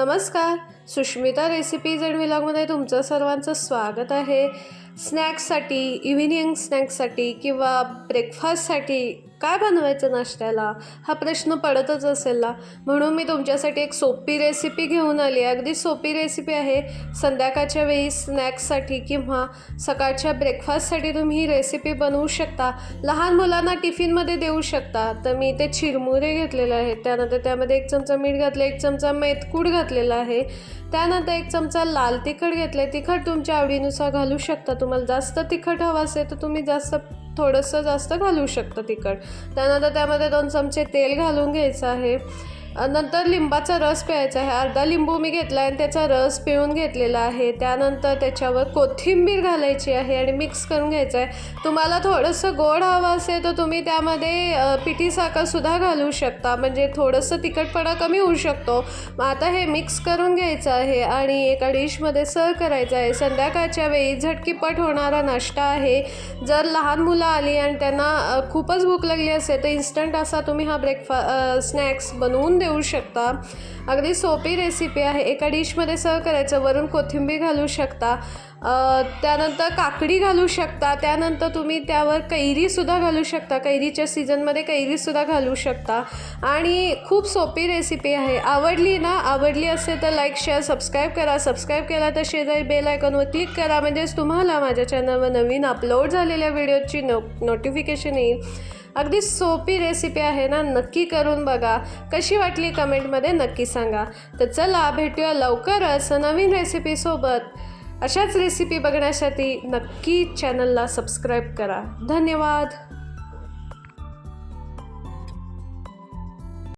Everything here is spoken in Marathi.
नमस्कार. सुष्मिता रेसिपीज अँड व्लॉगमध्ये तुमचं सर्वांचं स्वागत आहे. स्नॅक्ससाठी इव्हिनिंग स्नॅक्ससाठी किंवा ब्रेकफास्टसाठी काय बनवायचं नाश्त्याला? हा प्रश्न पडतच असेल ना. म्हणून मी तुमच्यासाठी एक सोपी रेसिपी घेऊन आली. आहे अगदी सोपी रेसिपी आहे. संध्याकाळच्या वेळी स्नॅक्ससाठी किंवा सकाळच्या ब्रेकफास्टसाठी तुम्ही ही रेसिपी बनवू शकता. लहान मुलांना टिफिनमध्ये देऊ शकता. तर मी इथे चिरमुरे घेतलेले आहेत. त्यानंतर त्यामध्ये एक चमचा मीठ घातलं एक चमचा मेथकूड घातलेला आहे. त्यानंतर एक चमचा लाल तिखट घेतलं आहे तिखट तुमच्या आवडीनुसार घालू शकता. तुम्हाला जास्त तिखट हवं असेल तर तुम्ही जास्त थोडंसं जास्त घालू शकतं तिखट. त्यानंतर त्यामध्ये दोन चमचे तेल घालून घ्यायचं आहे. नंतर लिंबाचा रस प्यायचा आहे. अर्धा लिंबू मी घेतला आहे आणि त्याचा रस पिळून घेतलेला आहे. त्यानंतर त्याच्यावर कोथिंबीर घालायची आहे आणि मिक्स करून घ्यायचं आहे तुम्हाला थोडंसं गोड हवं असेल तर तुम्ही त्यामध्ये पिठी साखरसुद्धा घालू शकता. म्हणजे थोडंसं तिखटपणा कमी होऊ शकतो. मग आता हे मिक्स करून घ्यायचं आहे आणि एका डिशमध्ये सर्व करायचं आहे. संध्याकाळच्या वेळी झटकीपट होणारा नाश्ता आहे. जर लहान मुलं आली आणि त्यांना खूपच भूक लागली असेल तर इन्स्टंट असा तुम्ही हा ब्रेकफा स्नॅक्स बनवून देऊ शकता. अगदी सोपी रेसिपी आहे. एका डिशमध्ये सर्व करायचं. वरून कोथिंबीर घालू शकता. त्यानंतर काकडी घालू शकता. त्यानंतर तुम्ही त्यावर कैरीसुद्धा घालू शकता. कैरीच्या सीझनमध्ये कैरीसुद्धा घालू शकता. आणि खूप सोपी रेसिपी आहे. आवडली ना? आवडली असेल तर लाईक शेअर सबस्क्राईब करा. सबस्क्राईब केला तर शेजारी बेल आयकॉनवर क्लिक करा. म्हणजेच तुम्हाला माझ्या चॅनलवर नवीन अपलोड झालेल्या व्हिडिओची नो नोटिफिकेशन येईल. अगदी सोपी रेसिपी आहे ना नक्की करून बघा. कशी वाटली कमेंटमध्ये नक्की सांगा. तर चला भेटूया लवकरच नवीन रेसिपीसोबत अशाच रेसिपी बघण्यासाठी नक्की चॅनलला सबस्क्राईब करा. धन्यवाद.